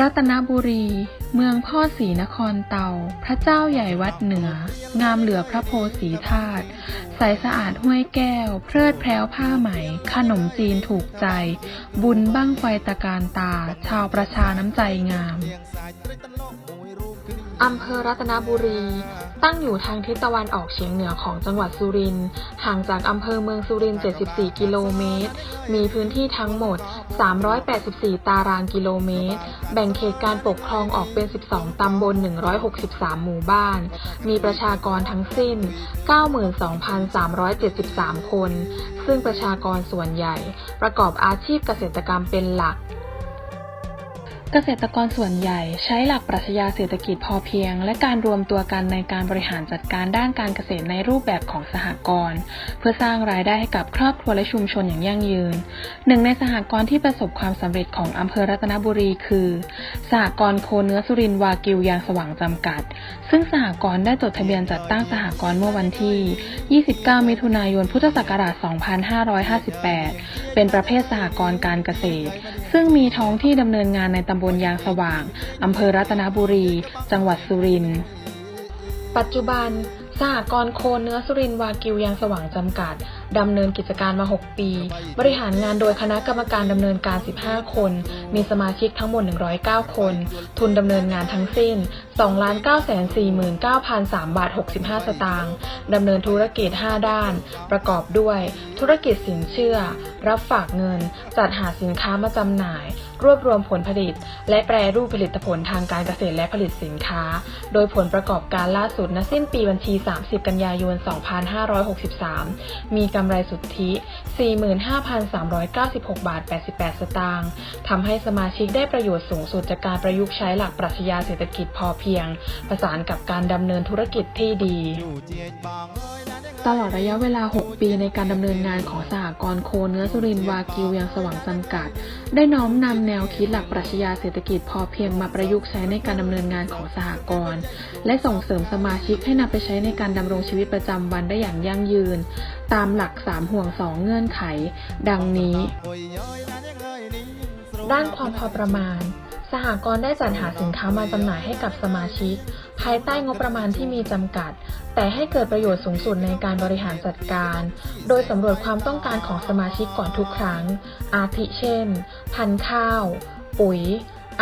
รัตนบุรี เมืองพ่อศรีนครเตา พระเจ้าใหญ่วัดเหนือ งามเหลือพระโพสีธาตุใสสะอาดห้วยแก้ว เพลิดแพร้วผ้าไหม ขนมจีนถูกใจ บุญบั้งไฟตะการตา ชาวประชาน้ำใจงาม อำเภอรัตนบุรี ตั้งอยู่ทางทิศตะวันออกเฉียงเหนือของจังหวัดสุรินทร์ห่างจากอำเภอเมืองสุรินทร์ 74 กิโลเมตร มีพื้นที่ทั้งหมด 384 ตารางกิโลเมตร แบ่งเขตการปกครองออกเป็น 12 ตำบล 163 หมู่บ้าน มีประชากรทั้งสิ้น 92,373 คน ซึ่งประชากรส่วนใหญ่ ประกอบอาชีพเกษตรกรรมเป็นหลัก เกษตรกรส่วนใหญ่ใช้หลักปรัชญาเศรษฐกิจพอเพียง และการรวมตัวกันในการบริหารจัดการด้านการเกษตรในรูปแบบของสหกรณ์เพื่อสร้างรายได้ให้กับครอบครัวและชุมชนอย่างยั่งยืน หนึ่งในสหกรณ์ที่ประสบความสำเร็จของอำเภอรัตนบุรีคือ สหกรณ์โคเนื้อสุรินทร์วากิวยางสว่างจำกัด ซึ่งสหกรณ์ได้จดทะเบียนจัดตั้งสหกรณ์เมื่อวันที่ 29 มิถุนายน พุทธศักราช 2558 เป็นประเภทสหกรณ์การเกษตร ซึ่งมีท้องที่ดำเนินงานในตำบลยางสว่าง อำเภอรัตนบุรี จังหวัดสุรินทร์ ปัจจุบันสหกรณ์โคเนื้อสุรินทร์วากิวยางสว่างจำกัด ดำเนินกิจการมา 6 ปี บริหารงานโดยคณะกรรมการดำเนินการ 15 คน มีสมาชิกทั้งหมด 109 คน ทุนดำเนินงานทั้งสิ้น 2,949,003 บาท 65 สตางค์ดำเนินธุรกิจ 5 ด้าน ประกอบด้วย ธุรกิจสินเชื่อ รับฝากเงิน จัดหาสินค้ามาจำหน่าย รวบรวมผลผลิต และแปรรูปผลิตผลทางการเกษตรและผลิตสินค้า โดยผลประกอบการล่าสุดณสิ้นปีบัญชี 30 กันยายน 2563 มีกำไรสุทธิ 45,396 บาท 88 สตางค์ทำให้สมาชิกได้ประโยชน์สูงสุดจากการประยุกต์ใช้หลักปรัชญาเศรษฐกิจพอเพียง ประสานกับการดำเนินธุรกิจที่ดี ตลอดระยะเวลา 6 ปีในการดำเนินงานของสหกรณ์โคเนื้อสุรินวากิวยังสว่างจำกัด ได้น้อมนำแนวคิดหลักปรัชญาเศรษฐกิจพอเพียงมาประยุกต์ใช้ในการดำเนินงานของสหกรณ์และส่งเสริมสมาชิกให้นำไปใช้ในการดำรงชีวิตประจำวันได้อย่างยั่งยืน ตามหลัก 3 ห่วง 2 เงื่อนไข ดังนี้ ด้านความพอประมาณสหกรณ์ได้จัดหาสินค้ามาจำหน่ายให้กับสมาชิก ภายใต้งบประมาณที่มีจำกัด แต่ให้เกิดประโยชน์สูงสุดในการบริหารจัดการ โดยสำรวจความต้องการของสมาชิกก่อนทุกครั้ง อาทิเช่น พันธุ์ข้าว ปุ๋ย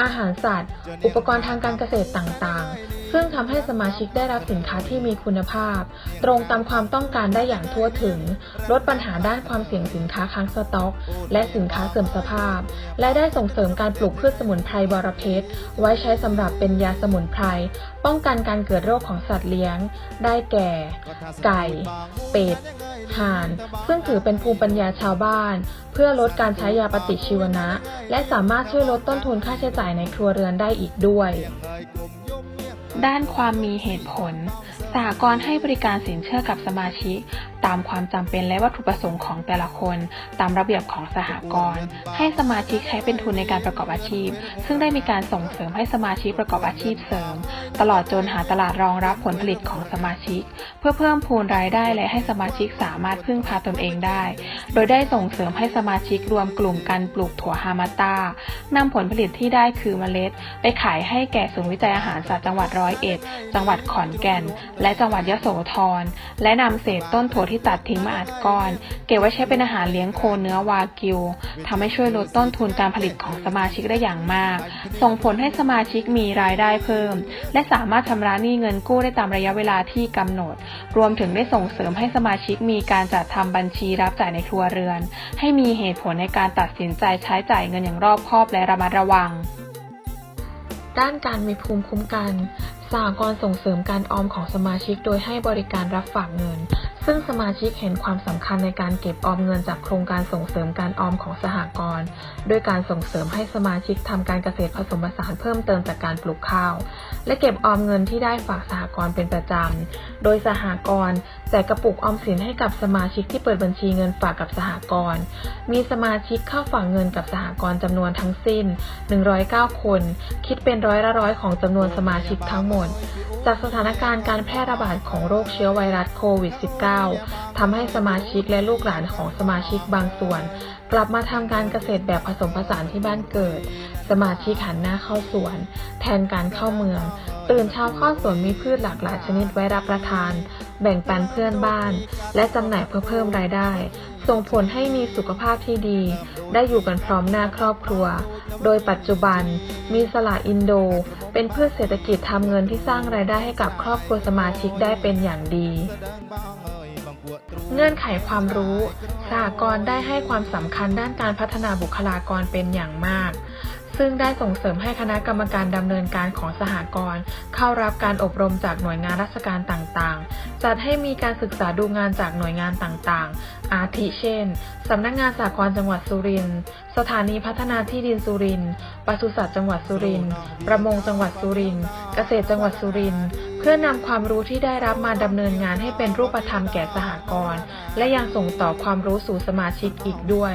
อาหารสัตว์ อุปกรณ์ทางการเกษตรต่างๆ ซึ่งทำให้สมาชิกได้รับสินค้าที่มีคุณภาพ ตรงตามความต้องการได้อย่างทั่วถึง ลดปัญหาด้านความเสี่ยงสินค้าค้างสต็อก และสินค้าเสื่อมสภาพ และได้ส่งเสริมการปลูกพืชสมุนไพรบรเพชรไว้ใช้สำหรับเป็นยาสมุนไพร ป้องกันการเกิดโรคของสัตว์เลี้ยง ได้แก่ ไก่ เป็ด ทาน ซึ่งถือเป็นภูมิปัญญาชาวบ้าน เพื่อลดการใช้ยาปฏิชีวนะ และสามารถช่วยลดต้นทุนค่าใช้จ่ายในครัวเรือนได้อีกด้วย ด้านความมีเหตุผลสหกรณ์ให้บริการสินเชื่อกับสมาชิก ตามความจำเป็นและวัตถุประสงค์ของแต่ละคน ตามระเบียบของสหกรณ์ให้สมาชิกใช้เป็นทุนในการประกอบอาชีพ ซึ่งได้มีการส่งเสริมให้สมาชิกประกอบอาชีพเสริม ตลอดจนหาตลาดรองรับผลผลิตของสมาชิก เพื่อเพิ่มพูนรายได้และให้สมาชิกสามารถพึ่งพาตนเองได้ โดยได้ส่งเสริมให้สมาชิกรวมกลุ่มกันปลูกถั่วฮามาตานำผลผลิตที่ได้คือเมล็ด ไปขายให้แก่ศูนย์วิจัยอาหารสัตว์จังหวัดร้อยเอ็ด จังหวัดขอนแก่น และจังหวัดยะโสธร และนำเศษต้นถั่วที่ตัดทิ้งมาอัดก้อน เก็บไว้ใช้เป็นอาหารเลี้ยงโคเนื้อวากิวทำให้ช่วยลดต้นทุนการผลิตของสมาชิกได้อย่างมาก ส่งผลให้สมาชิกมีรายได้เพิ่ม และสามารถชำระหนี้เงินกู้ได้ตามระยะเวลาที่กำหนด รวมถึงได้ส่งเสริมให้สมาชิกมีการจัดทำบัญชีรับจ่ายในครัวเรือน ให้มีเหตุผลในการตัดสินใจใช้จ่ายเงินอย่างรอบคอบและระมัดระวัง ด้านการมีภูมิคุ้มกันสหกรณ์ส่งเสริมการออมของสมาชิกโดยให้บริการรับฝากเงิน ซึ่งสมาชิกเห็นความสำคัญในการเก็บออมเงินจากโครงการส่งเสริมการออมของสหกรณ์ด้วยการส่งเสริมให้สมาชิกทำการเกษตรผสมผสานเพิ่มเติมจากการปลูกข้าว และเก็บออมเงินที่ได้ฝากสหกรณ์เป็นประจำ โดยสหกรณ์แจกกระปุกออมสินให้กับสมาชิกที่เปิดบัญชีเงินฝากกับสหกรณ์มีสมาชิกเข้าฝากเงินกับสหกรณ์จำนวนทั้งสิ้น 109 คน คิดเป็นร้อยละร้อยของจำนวนสมาชิกทั้งหมด จากสถานการณ์การแพร่ระบาดของโรคเชื้อไวรัสโควิด -19 -19 ทำให้สมาชิกและลูกหลานของสมาชิกบางส่วน กลับมาทำการเกษตรแบบผสมผสานที่บ้านเกิด สมาชิกหันหน้าเข้าสวน แทนการเข้าเมือง ตื่นเช้าเข้าสวนมีพืชหลากหลายชนิดไว้รับประทาน แบ่งปันเพื่อนบ้าน และจำหน่ายเพื่อเพิ่มรายได้ ส่งผลให้มีสุขภาพที่ดี ได้อยู่กันพร้อมหน้าครอบครัว โดยปัจจุบันมีสละอินโด เป็นพืชเศรษฐกิจทำเงินที่สร้างรายได้ให้กับครอบครัวสมาชิกได้เป็นอย่างดี เงื่อนไขความรู้สหกรณ์ได้ให้ความสำคัญด้านการพัฒนาบุคลากรเป็นอย่างมาก ซึ่งได้ส่งเสริมให้คณะกรรมการดำเนินการของสหกรณ์เข้ารับการอบรมจากหน่วยงานราชการต่างๆ จัดให้มีการศึกษาดูงานจากหน่วยงานต่างๆ อาทิเช่น สำนักงานสหกรณ์จังหวัดสุรินทร์ สถานีพัฒนาที่ดินสุรินทร์ปศุสัตว์จังหวัดสุรินทร์ ประมงจังหวัดสุรินทร์ เกษตรจังหวัดสุรินทร์ เพื่อนำความรู้ที่ได้รับมาดำเนินงานให้เป็นรูปธรรมแก่สหกรณ์และยังส่งต่อความรู้สู่สมาชิกอีกด้วย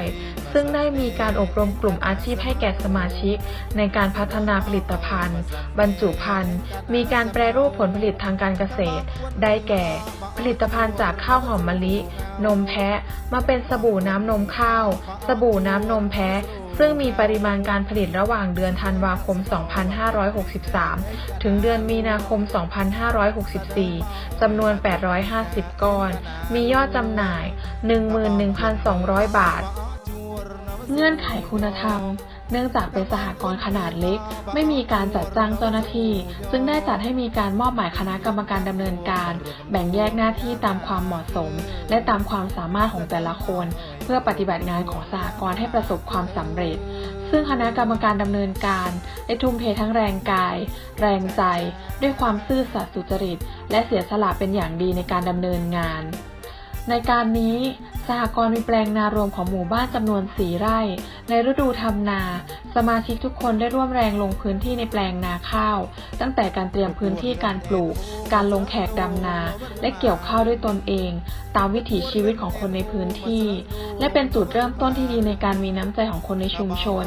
ซึ่งได้มีการอบรมกลุ่มอาชีพให้แก่สมาชิก ในการพัฒนาผลิตภัณฑ์ บรรจุภัณฑ์ มีการแปรรูปผลผลิตทางการเกษตร ได้แก่ ผลิตภัณฑ์จากข้าวหอมมะลิ นมแพะ มาเป็นสบู่น้ำนมข้าว สบู่น้ำนมแพะ ซึ่งมีปริมาณการผลิตระหว่างเดือนธันวาคม 2563 ถึงเดือนมีนาคม 2564 จำนวน 850 ก้อน มียอดจำหน่าย 11,200 บาท เงื่อนไขคุณธรรมเนื่องจากเป็นสหกรณ์ขนาดเล็ก ไม่มีการจัดจ้างเจ้าหน้าที่ ซึ่งได้จัดให้มีการมอบหมายคณะกรรมการดำเนินการ แบ่งแยกหน้าที่ตามความเหมาะสม และตามความสามารถของแต่ละคน พื่อปฏิบัติงานของสหกรณ์ให้ประสบความสำเร็จ ซึ่งคณะกรรมการดำเนินการได้ทุ่มเททั้งแรงกาย แรงใจ ด้วยความซื่อสัตย์สุจริต และเสียสละเป็นอย่างดีในการดำเนินงาน ในการนี้ สหกรณ์มีแปลงนารวมของหมู่บ้านจำนวนสีไร่ ในฤดูทำนา สมาชิกทุกคนได้ร่วมแรงลงพื้นที่ในแปลงนาข้าว ตั้งแต่การเตรียมพื้นที่การปลูก การลงแขกดำนา และเกี่ยวข้าวด้วยตนเอง ตามวิถีชีวิตของคนในพื้นที่ และเป็นจุดเริ่มต้นที่ดีในการมีน้ำใจของคนในชุมชน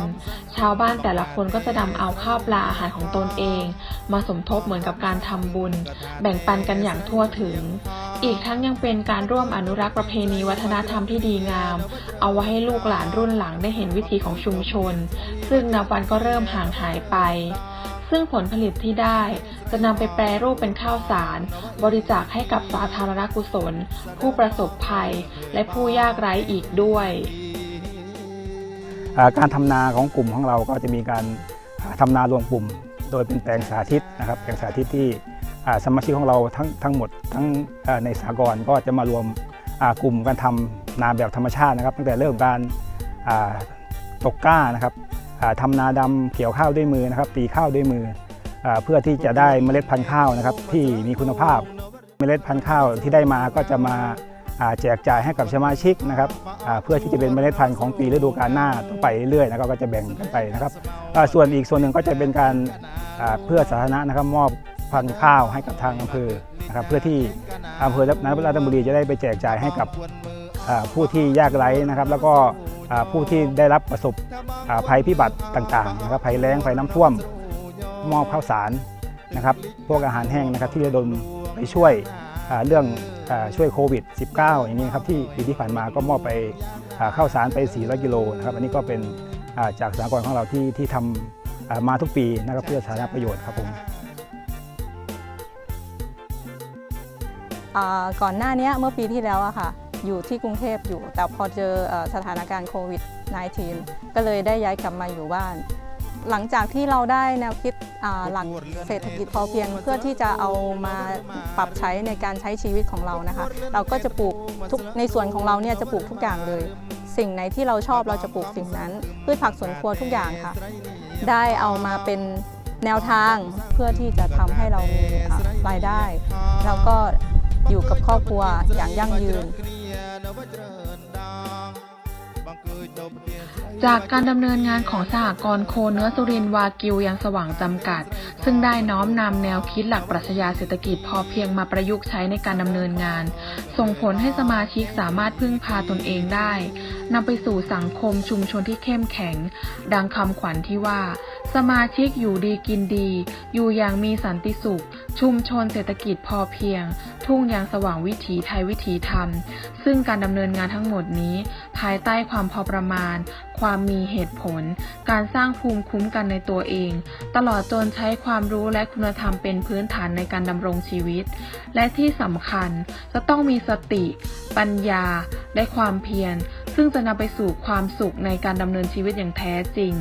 ชาวบ้านแต่ละคนก็จะนำเอาข้าวปลาอาหารของตนเอง มาสมทบเหมือนกับการทำบุญ แบ่งปันกันอย่างทั่วถึง อีกทั้งยังเป็นการร่วมอนุรักษ์ประเพณีวัฒนธรรมที่ดีงาม เอาไว้ให้ลูกหลานรุ่นหลังได้เห็นวิถีของชุมชน ซึ่งนับวันก็เริ่มห่างหายไป ซึ่งผลผลิตที่ได้จะนำไปแปรรูปเป็นข้าวสาร บริจาคให้กับสาธารณกุศล ผู้ประสบภัย และผู้ยากไร้อีกด้วยการทำนาของกลุ่มของเราก็จะมีการทำนารวมกลุ่ม โดยเป็นแปลงสาธิตนะครับแปลงสาธิตที่ สมาชิกของเราทั้งทั้งหมดทั้งในสากลก็จะมารวมกลุ่มการทำนาแบบธรรมชาตินะครับ ตั้งแต่เริ่มการตกก้านะครับทำนาดำเกี่ยวข้าวด้วยมือนะครับ ตีข้าวด้วยมืออเพื่อที่จะได้เมล็ดพันธุ์ข้าวนะครับ ที่มีคุณภาพเมล็ดพันธุ์ข้าวที่ได้มาก็จะมาแจกจ่ายให้กับสมาชิกนะครับเพื่อที่จะเป็นเมล็ดพันธุ์ของปีฤดูกาลหน้าต่อไปเรื่อยๆนะครับก็จะแบ่งกันไปนะครับ ส่วนอีกส่วนหนึ่งก็จะเป็นการเพื่อสาธารณะนะครับมอบ พันธุ์ข้าวให้กับทางอำเภอนะครับเพื่อที่อำเภอนาราชบุรีจะได้ไปแจกจ่ายให้กับผู้ที่ยากไร้นะครับ แล้วก็ผู้ที่ได้รับประสบภัยพิบัติต่างๆนะครับภัยแล้งภัยน้ำท่วมมอบข้าวสารนะครับ พวกอาหารแห้งนะครับที่ระดมไปช่วยเรื่องช่วยโควิด -19 อย่างนี้ครับที่ปีที่ผ่านมาก็มอบไปข้าวสารไป 400 กิโลนะครับ อันนี้ก็เป็นจากสากลของเราที่ที่ทำมาทุกปีนะครับเพื่อสาธารณประโยชน์ครับผม ก่อนหน้านี้เมื่อปีที่แล้วอะค่ะ อยู่ที่กรุงเทพอยู่ แต่พอเจอสถานการณ์โควิด -19 ก็เลยได้ย้ายกลับมาอยู่บ้าน หลังจากที่เราได้แนวคิดหลักเศรษฐกิจพอเพียงเพื่อที่จะเอามาปรับใช้ในการใช้ชีวิตของเรานะคะ เราก็จะปลูกทุกในส่วนของเราเนี่ยจะปลูกทุกอย่างเลย สิ่งไหนที่เราชอบเราจะปลูกสิ่งนั้นพืชผักสวนครัวทุกอย่างค่ะ ได้เอามาเป็นแนวทางเพื่อที่จะทำให้เรามีรายได้ แล้วก็ อยู่กับครอบครัวอย่างยั่งยืน จากการดำเนินงานของสหกรณ์โคเนื้อสุรินวากิวยังสว่างจำกัด ซึ่งได้น้อมนำแนวคิดหลักปรัชญาเศรษฐกิจพอเพียงมาประยุกต์ใช้ในการดำเนินงาน ส่งผลให้สมาชิกสามารถพึ่งพาตนเองได้นำไปสู่สังคมชุมชนที่เข้มแข็ง ดังคำขวัญที่ว่า สมาชิกอยู่ดีกินดี อยู่อย่างมีสันติสุข ชุมชนเศรษฐกิจพอเพียง ทุ่งยางสว่างวิถีไทยวิถีธรรม ซึ่งการดำเนินงานทั้งหมดนี้ ภายใต้ความพอประมาณ ความมีเหตุผล การสร้างภูมิคุ้มกันในตัวเอง ตลอดจนใช้ความรู้และคุณธรรมเป็นพื้นฐานในการดำรงชีวิต และที่สำคัญจะต้องมีสติ ปัญญา และความเพียร ซึ่งจะนำไปสู่ความสุขในการดำเนินชีวิตอย่างแท้จริง